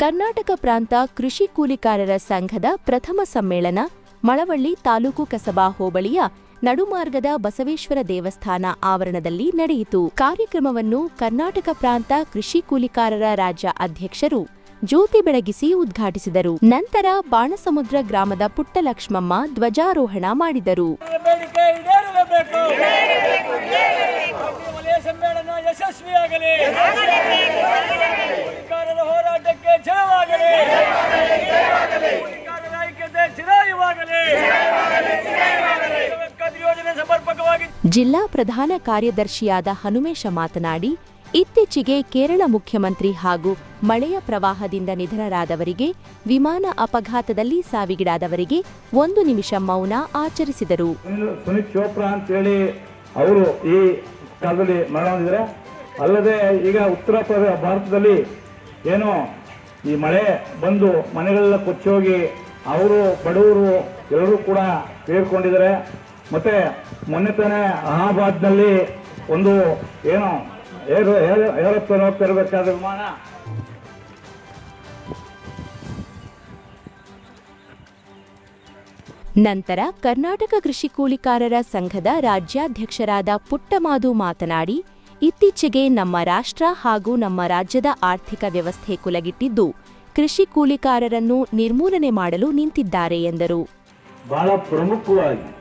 ಕರ್ನಾಟಕ ಪ್ರಾಂತ ಕೃಷಿ ಕೂಲಿಕಾರರ ಸಂಘದ ಪ್ರಥಮ ಸಮ್ಮೇಳನ ಮಳವಳ್ಳಿ ತಾಲೂಕು ಕಸಬಾ ಹೋಬಳಿಯ ನಡುಮಾರ್ಗದ ಬಸವೇಶ್ವರ ದೇವಸ್ಥಾನ ಆವರಣದಲ್ಲಿ ನಡೆಯಿತು. ಕಾರ್ಯಕ್ರಮವನ್ನು ಕರ್ನಾಟಕ ಪ್ರಾಂತ ಕೃಷಿ ಕೂಲಿಕಾರರ ರಾಜ್ಯ ಅಧ್ಯಕ್ಷರು ಜ್ಯೋತಿ ಬೆಳಗಿಸಿ ಉದ್ಘಾಟಿಸಿದರು. ನಂತರ ಬಾಣಸಮುದ್ರ ಗ್ರಾಮದ ಪುಟ್ಟಲಕ್ಷ್ಮಮ್ಮ ಧ್ವಜಾರೋಹಣ ಮಾಡಿದರು. ಯಶಸ್ವಿಯಾಗಲಿ. ಜಿಲ್ಲಾ ಪ್ರಧಾನ ಕಾರ್ಯದರ್ಶಿಯಾದ ಹನುಮೇಶ ಮಾತನಾಡಿ, ಇತ್ತೀಚೆಗೆ ಕೇರಳ ಮುಖ್ಯಮಂತ್ರಿ ಹಾಗೂ ಮಳೆಯ ಪ್ರವಾಹದಿಂದ ನಿಧನರಾದವರಿಗೆ, ವಿಮಾನ ಅಪಘಾತದಲ್ಲಿ ಸಾವಿಗೀಡಾದವರಿಗೆ ಒಂದು ನಿಮಿಷ ಮೌನ ಆಚರಿಸಿದರು. ಸುನಿತ್ ಚೋಪ್ರಾ ಅಂತೇಳಿ ಅವರು ಈ ಕಾಲದಲ್ಲಿ ಮರಣ ಅಲ್ಲದೆ ಈಗ ಉತ್ತರ ಭಾರತದಲ್ಲಿ ಏನು ಈ ಮಳೆ ಬಂದು ಮನೆಗಳೆಲ್ಲ ಕೊಚ್ಚೋಗಿ ಅವರು, ಬಡವರು ಎಲ್ಲರೂ ಕೂಡ ಸೇರ್ಕೊಂಡಿದ್ದಾರೆ ಮತ್ತೆ ಮೊನ್ನೆ ತಾನೇ ಅಲಹಾಬಾದ್ನಲ್ಲಿ ಒಂದು ಏನು ಏರೋ ಏರೋ- ಏರೋಪ್ಲೇನ್ ವಿಮಾನ? ನಂತರ ಕರ್ನಾಟಕ ಕೃಷಿ ಕೂಲಿಕಾರರ ಸಂಘದ ರಾಜ್ಯಾಧ್ಯಕ್ಷರಾದ ಪುಟ್ಟಮಾದು ಮಾತನಾಡಿ ಇತ್ತೀಚೆಗೆ ನಮ್ಮ ರಾಷ್ಟ್ರ ಹಾಗೂ ನಮ್ಮ ರಾಜ್ಯದ ಆರ್ಥಿಕ ವ್ಯವಸ್ಥೆ ಕುಲಗಿಟ್ಟಿದ್ದು ಕೃಷಿ ಕೂಲಿಕಾರರನ್ನು ನಿರ್ಮೂಲನೆ ಮಾಡಲು ನಿಂತಿದ್ದಾರೆ ಎಂದರು. ಬಹಳ ಪ್ರಮುಖವಾಗಿ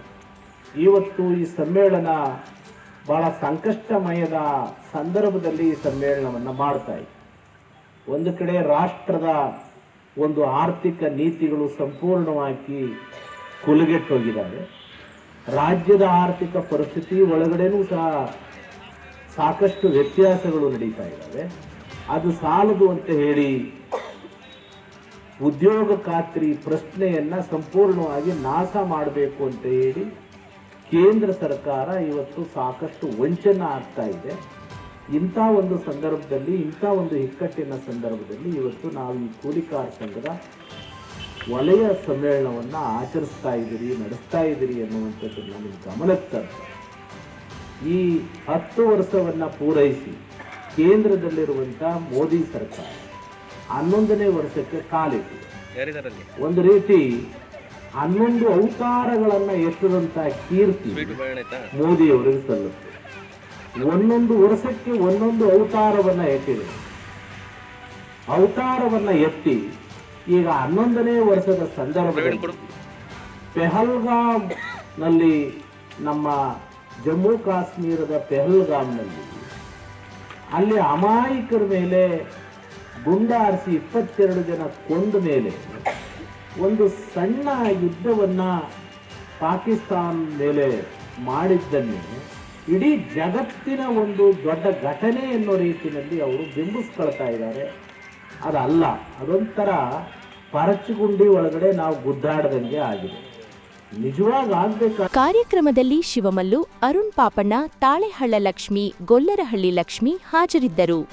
ಇವತ್ತು ಈ ಸಮ್ಮೇಳನ ಬಹಳ ಸಂಕಷ್ಟಮಯದ ಸಂದರ್ಭದಲ್ಲಿ ಈ ಸಮ್ಮೇಳನವನ್ನು ಮಾಡ್ತಾ ಇದೆ. ಒಂದು ಕಡೆ ರಾಷ್ಟ್ರದ ಒಂದು ಆರ್ಥಿಕ ನೀತಿಗಳು ಸಂಪೂರ್ಣವಾಗಿ ಕುಲುಗೆಟ್ಟೋಗಿದ್ದಾವೆ. ರಾಜ್ಯದ ಆರ್ಥಿಕ ಪರಿಸ್ಥಿತಿ ಒಳಗಡೆನೂ ಸಹ ಸಾಕಷ್ಟು ವ್ಯತ್ಯಾಸಗಳು ನಡೀತಾ ಇದ್ದಾವೆ. ಅದು ಸಾಲದು ಅಂತ ಹೇಳಿ ಉದ್ಯೋಗ ಖಾತ್ರಿ ಪ್ರಶ್ನೆಯನ್ನ ಸಂಪೂರ್ಣವಾಗಿ ನಾಶ ಮಾಡಬೇಕು ಅಂತ ಹೇಳಿ ಕೇಂದ್ರ ಸರ್ಕಾರ ಇವತ್ತು ಸಾಕಷ್ಟು ವಂಚನೆ ಆಗ್ತಾ ಇದೆ. ಇಂಥ ಒಂದು ಸಂದರ್ಭದಲ್ಲಿ ಇಂಥ ಒಂದು ಇಕ್ಕಟ್ಟಿನ ಸಂದರ್ಭದಲ್ಲಿ ಇವತ್ತು ನಾವು ಈ ಕೂಲಿಕಾರ ಸಂಘದ ವಲಯ ಸಮ್ಮೇಳನವನ್ನು ಆಚರಿಸ್ತಾ ಇದ್ದೀರಿ ನಡೆಸ್ತಾ ಇದ್ದೀರಿ ಅನ್ನುವಂಥದ್ದನ್ನು ನಿಮ್ಮ ಗಮನಕ್ಕೆ ತರ್ತದೆ ಈ ಹತ್ತು ವರ್ಷವನ್ನು ಪೂರೈಸಿ ಕೇಂದ್ರದಲ್ಲಿರುವಂಥ ಮೋದಿ ಸರ್ಕಾರ ಹನ್ನೊಂದನೇ ವರ್ಷಕ್ಕೆ ಕಾಲಿಟ್ಟಿದೆ. ಒಂದು ರೀತಿ ಹನ್ನೊಂದು ಅವತಾರಗಳನ್ನ ಎತ್ತದಂತ ಕೀರ್ತಿ ಮೋದಿಯವರಿಗೆ ಸಲ್ಲುತ್ತೆ ಒಂದೊಂದು ವರ್ಷಕ್ಕೆ ಒಂದೊಂದು ಅವತಾರವನ್ನ ಎತ್ತಿದೆ. ಅವತಾರವನ್ನ ಎತ್ತಿ ಈಗ ಹನ್ನೊಂದನೇ ವರ್ಷದ ಸಂದರ್ಭದಲ್ಲಿ ಪೆಹಲ್ಗಾಮ್ನಲ್ಲಿ ನಮ್ಮ ಜಮ್ಮು ಕಾಶ್ಮೀರದ ಪೆಹಲ್ಗಾಮ್ನಲ್ಲಿ ಅಲ್ಲಿ ಅಮಾಯಕರ ಮೇಲೆ ಗುಂಡಾರಿಸಿ ಇಪ್ಪತ್ತೆರಡು ಜನ ಕೊಂದ ಮೇಲೆ ಒಂದು ಸಣ್ಣ ಯುದ್ಧವನ್ನು ಪಾಕಿಸ್ತಾನ ಮೇಲೆ ಮಾಡಿದ್ದನ್ನೇ ಇಡೀ ಜಗತ್ತಿನ ಒಂದು ದೊಡ್ಡ ಘಟನೆ ಎನ್ನೋ ರೀತಿಯಲ್ಲಿ ಅವರು ಬಿಂಬಿಸ್ಕೊಳ್ತಾ ಇದ್ದಾರೆ. ಅದಲ್ಲ, ಅದೊಂಥರ ಪರಚುಗುಂಡಿ ಒಳಗಡೆ ನಾವು ಗುದ್ದಾಡದಂಗೆ ಆಗಿದೆ. ಕಾರ್ಯಕ್ರಮದಲ್ಲಿ ಶಿವಮಲ್ಲು, ಅರುಣ್ ಪಾಪಣ್ಣ, ತಾಳೆಹಳ್ಳ ಲಕ್ಷ್ಮಿ, ಗೊಲ್ಲರಹಳ್ಳಿ ಲಕ್ಷ್ಮಿ ಹಾಜರಿದ್ದರು.